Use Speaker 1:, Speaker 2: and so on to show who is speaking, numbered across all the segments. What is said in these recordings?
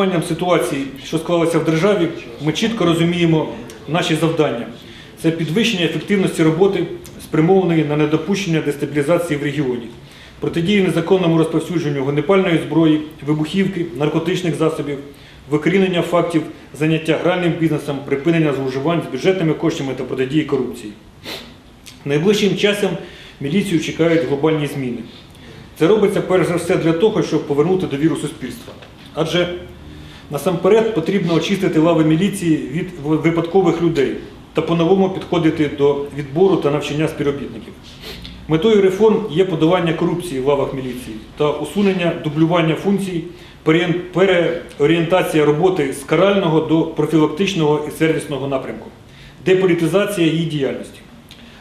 Speaker 1: урахуванням ситуації, що склалася в державі, ми чітко розуміємо наші завдання. Це підвищення ефективності роботи, спрямованої на недопущення дестабілізації в регіоні, протидії незаконному розповсюдженню вогнепальної зброї, вибухівки, наркотичних засобів, викорінення фактів заняття гральним бізнесом, припинення зловживань з бюджетними коштами та протидії корупції. Найближчим часом міліцію чекають глобальні зміни. Це робиться перш за все для того, щоб повернути довіру суспільства. Адже насамперед потрібно очистити лави міліції від випадкових людей та по-новому підходити до відбору та навчання співробітників. Метою реформ є подолання корупції в лавах міліції та усунення дублювання функцій, переорієнтація роботи з карального до профілактичного і сервісного напрямку, деполітизація її діяльності.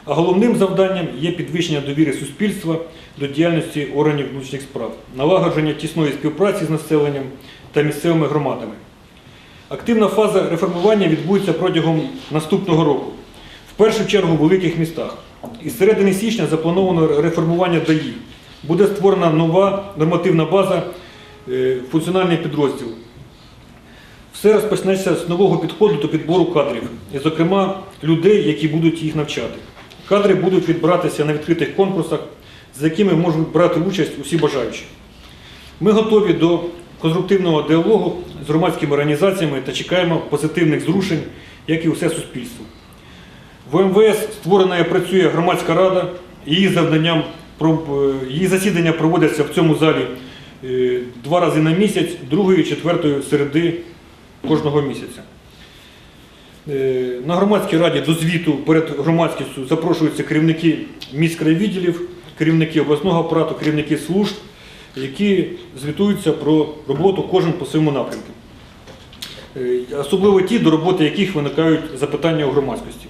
Speaker 1: А головним завданням є підвищення довіри суспільства до діяльності органів внутрішніх справ, налагодження тісної співпраці з населенням та місцевими громадами. Активна фаза реформування відбудеться протягом наступного року, в першу чергу в великих містах. Із середини січня заплановано реформування ДАІ. Буде створена нова нормативна база, е, функціональний підрозділ. Все розпочнеться з нового підходу до підбору кадрів, і, зокрема, людей, які будуть їх навчати. Кадри будуть відбиратися на відкритих конкурсах, з якими можуть брати участь усі бажаючі. Ми готові до конструктивного діалогу з громадськими організаціями та чекаємо позитивних зрушень, як і усе суспільство. В МВС створена і працює громадська рада, її завданням е, її засідання проводяться в цьому залі е, два рази на місяць, другої четвертої середи кожного місяця. Е, На громадській раді до звіту перед громадськістю запрошуються керівники міськрайвідділів, керівники обласного апарату, керівники служб, які звітуються про роботу кожен по своєму напрямку. Е, Особливо ті, до роботи яких виникають запитання у громадськості.